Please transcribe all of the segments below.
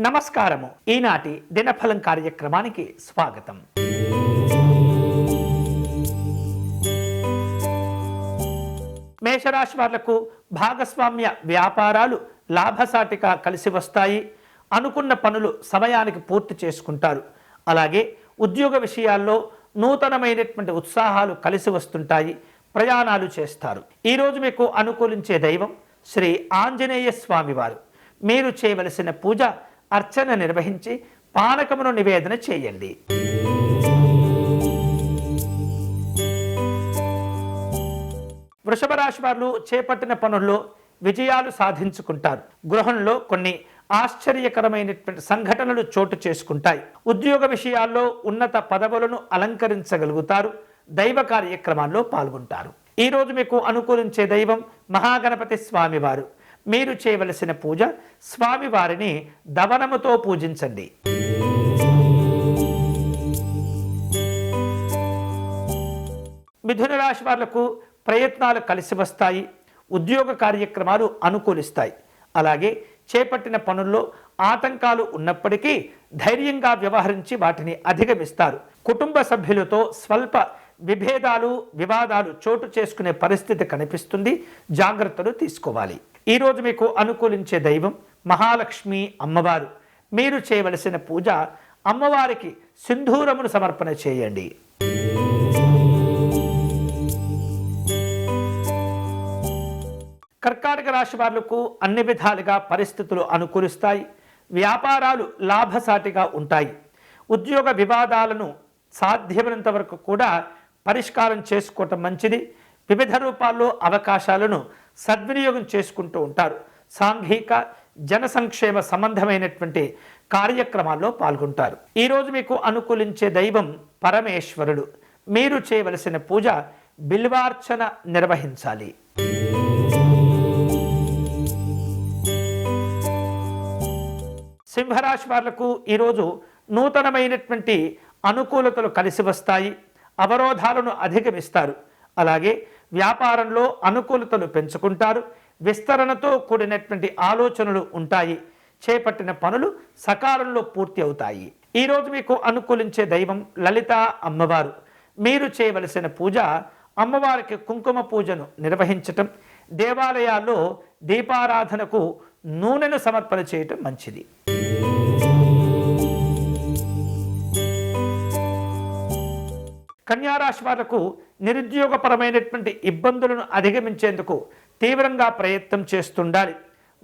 నమస్కారము. ఈనాటి దినఫలం కార్యక్రమానికి స్వాగతం. మేషరాశి వాళ్ళకు భాగస్వామ్య వ్యాపారాలు లాభసాటిగా కలిసి వస్తాయి. అనుకున్న పనులు సమయానికి పూర్తి చేసుకుంటారు. అలాగే ఉద్యోగ విషయాల్లో నూతనమైనటువంటి ఉత్సాహాలు కలిసి వస్తుంటాయి. ప్రయాణాలు చేస్తారు. ఈరోజు మీకు అనుకూలించే దైవం శ్రీ ఆంజనేయ స్వామివారు మీరు చేయవలసిన పూజ అర్చన నిర్వహించి పానకమును నివేదన చేయండి. వృషభ రాశి వారు చేపట్టిన పనుల్లో విజయాలు సాధించుకుంటారు. గృహంలో కొన్ని ఆశ్చర్యకరమైనటువంటి సంఘటనలు చోటు చేసుకుంటాయి. ఉద్యోగ విషయాల్లో ఉన్నత పదవులను అలంకరించగలుగుతారు. దైవ కార్యక్రమాల్లో పాల్గొంటారు. ఈరోజు మీకు అనుకూలించే దైవం మహాగణపతి స్వామివారు. మీరు చేయవలసిన పూజ స్వామివారిని దవనముతో పూజించండి. మిథున రాశి వాళ్ళకు ప్రయత్నాలు కలిసి వస్తాయి ఉద్యోగ కార్యక్రమాలు అనుకూలిస్తాయి. అలాగే చేపట్టిన పనుల్లో ఆటంకాలు ఉన్నప్పటికీ ధైర్యంగా వ్యవహరించి వాటిని అధిగమిస్తారు. కుటుంబ సభ్యులతో స్వల్ప విభేదాలు వివాదాలు చోటు చేసుకునే పరిస్థితి కనిపిస్తుంది. జాగ్రత్తలు తీసుకోవాలి. ఈరోజు మీకు అనుకూలించే దైవం మహాలక్ష్మి అమ్మవారు. మీరు చేయవలసిన పూజ అమ్మవారికి సింధూరమును సమర్పణ చేయండి. కర్కాటక రాశి వాళ్ళకు అన్ని విధాలుగా పరిస్థితులు అనుకూలిస్తాయి. వ్యాపారాలు లాభసాటిగా ఉంటాయి. ఉద్యోగ వివాదాలను సాధ్యమైనంత వరకు కూడా పరిష్కారం చేసుకోవటం మంచిది. వివిధ రూపాల్లో అవకాశాలను సద్వినియోగం చేసుకుంటూ ఉంటారు. సాంఘిక జన సంక్షేమ సంబంధమైనటువంటి కార్యక్రమాల్లో పాల్గొంటారు. ఈరోజు మీకు అనుకూలించే దైవం పరమేశ్వరుడు. మీరు చేయవలసిన పూజ బిల్వార్చన నిర్వహించాలి. సింహరాశి వాళ్ళకు ఈరోజు నూతనమైనటువంటి అనుకూలతలు కలిసి వస్తాయి. అవరోధాలను అధిగమిస్తారు. అలాగే వ్యాపారంలో అనుకూలతలు పెంచుకుంటారు విస్తరణతో కూడినటువంటి ఆలోచనలు ఉంటాయి చేపట్టిన పనులు సకాలంలో పూర్తి అవుతాయి. ఈరోజు మీకు అనుకూలించే దైవం లలిత అమ్మవారు. మీరు చేయవలసిన పూజ అమ్మవారికి కుంకుమ పూజను నిర్వహించటం దేవాలయాల్లో దీపారాధనకు నూనెను సమర్పణ చేయటం మంచిది. కన్యారాశి వాళ్ళకు నిరుద్యోగపరమైనటువంటి ఇబ్బందులను అధిగమించేందుకు తీవ్రంగా ప్రయత్నం చేస్తుండాలి.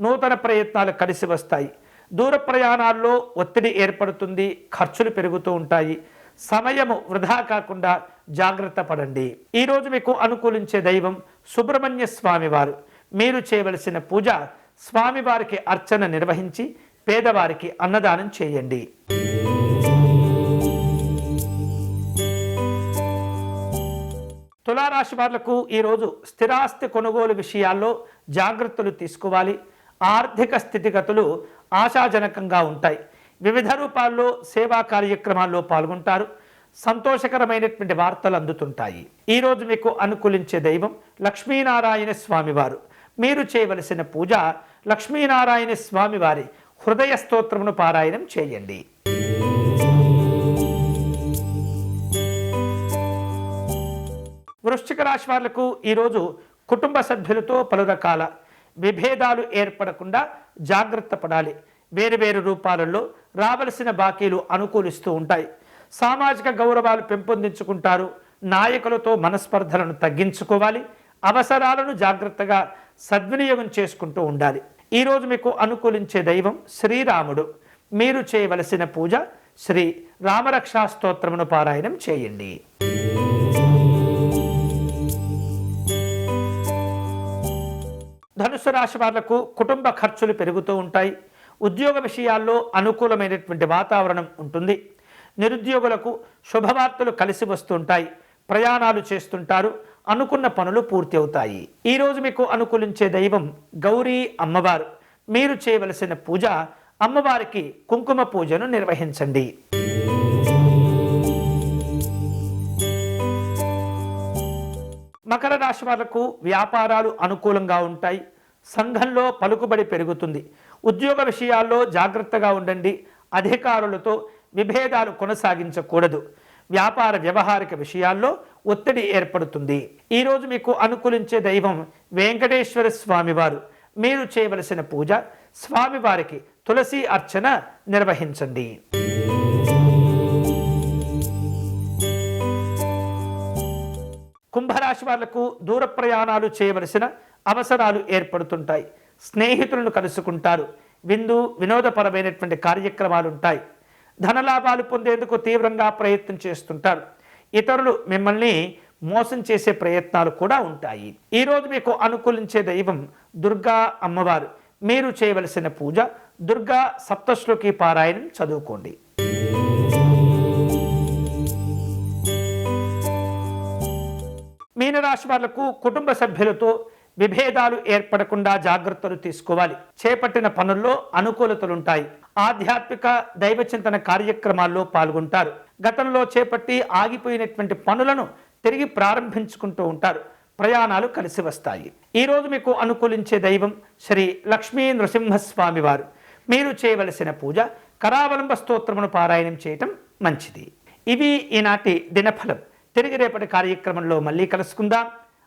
నూతన ప్రయత్నాలు కలిసి వస్తాయి. దూర ప్రయాణాల్లో ఒత్తిడి ఏర్పడుతుంది ఖర్చులు పెరుగుతూ ఉంటాయి. సమయము వృధా కాకుండా జాగ్రత్త పడండి. ఈరోజు మీకు అనుకూలించే దైవం సుబ్రహ్మణ్య స్వామివారు. మీరు చేయవలసిన పూజ స్వామివారికి అర్చన నిర్వహించి పేదవారికి అన్నదానం చేయండి. రాశి వాళ్ళకు ఈరోజు స్థిరాస్తి కొనుగోలు విషయాల్లో జాగ్రత్తలు తీసుకోవాలి. ఆర్థిక స్థితిగతులు ఆశాజనకంగా ఉంటాయి. వివిధ రూపాల్లో సేవా కార్యక్రమాల్లో పాల్గొంటారు. సంతోషకరమైనటువంటి వార్తలు అందుతుంటాయి. ఈరోజు మీకు అనుకూలించే దైవం లక్ష్మీనారాయణ స్వామివారు. మీరు చేయవలసిన పూజ లక్ష్మీనారాయణ స్వామివారి హృదయ స్తోత్రమును పారాయణం చేయండి. వృశ్చిక రాశి వాళ్ళకు ఈరోజు కుటుంబ సభ్యులతో పలు రకాల విభేదాలు ఏర్పడకుండా జాగ్రత్త పడాలి. వేరు వేరు రూపాలలో రావలసిన బాకీలు అనుకూలిస్తూ ఉంటాయి. సామాజిక గౌరవాలు పెంపొందించుకుంటారు. నాయకులతో మనస్పర్ధలను తగ్గించుకోవాలి. అవసరాలను జాగ్రత్తగా సద్వినియోగం చేసుకుంటూ ఉండాలి. ఈరోజు మీకు అనుకూలించే దైవం శ్రీరాముడు. మీరు చేయవలసిన పూజ శ్రీ రామరక్షా స్తోత్రమును పారాయణం చేయండి. ధనుసు రాశి వాళ్ళకు కుటుంబ ఖర్చులు పెరుగుతూ ఉంటాయి. ఉద్యోగ విషయాల్లో అనుకూలమైనటువంటి వాతావరణం ఉంటుంది. నిరుద్యోగులకు శుభవార్తలు కలిసి వస్తుంటాయి. ప్రయాణాలు చేస్తుంటారు. అనుకున్న పనులు పూర్తి అవుతాయి. ఈరోజు మీకు అనుకూలించే దైవం గౌరీ అమ్మవారు. మీరు చేయవలసిన పూజ అమ్మవారికి కుంకుమ పూజను నిర్వహించండి. మకర రాశి వాళ్ళకు వ్యాపారాలు అనుకూలంగా ఉంటాయి. సంఘంలో పలుకుబడి పెరుగుతుంది. ఉద్యోగ విషయాల్లో జాగ్రత్తగా ఉండండి. అధికారులతో విభేదాలు కొనసాగించకూడదు. వ్యాపార వ్యవహారిక విషయాల్లో ఒత్తిడి ఏర్పడుతుంది. ఈరోజు మీకు అనుకూలించే దైవం వెంకటేశ్వర స్వామివారు. మీరు చేయవలసిన పూజ స్వామివారికి తులసి అర్చన నిర్వహించండి. కుంభరాశి వాళ్ళకు దూర ప్రయాణాలు చేయవలసిన అవసరాలు ఏర్పడుతుంటాయి. స్నేహితులను కలుసుకుంటారు. విందు వినోదపరమైనటువంటి కార్యక్రమాలు ఉంటాయి ధనలాభాలు పొందేందుకు తీవ్రంగా ప్రయత్నం చేస్తుంటారు. ఇతరులు మిమ్మల్ని మోసం చేసే ప్రయత్నాలు కూడా ఉంటాయి. ఈరోజు మీకు అనుకూలించే దైవం దుర్గా అమ్మవారు. మీరు చేయవలసిన పూజ దుర్గా సప్తశ్లోకి పారాయణం చదువుకోండి. మీనరాశి వాళ్ళకు కుటుంబ సభ్యులతో విభేదాలు ఏర్పడకుండా జాగ్రత్తలు తీసుకోవాలి. చేపట్టిన పనుల్లో అనుకూలతలుంటాయి. ఆధ్యాత్మిక దైవచింతన కార్యక్రమాల్లో పాల్గొంటారు. గతంలో చేపట్టి ఆగిపోయినటువంటి పనులను తిరిగి ప్రారంభించుకుంటూ ఉంటారు. ప్రయాణాలు కలిసి వస్తాయి. ఈరోజు మీకు అనుకూలించే దైవం శ్రీ లక్ష్మీ నృసింహస్వామి వారు. మీరు చేయవలసిన పూజ కరావలంబ స్తోత్రమును పారాయణం చేయటం మంచిది. ఇవి ఈనాటి దినఫలం. తిరిగి రేపటి కార్యక్రమంలో మళ్ళీ కలుసుకుందాం.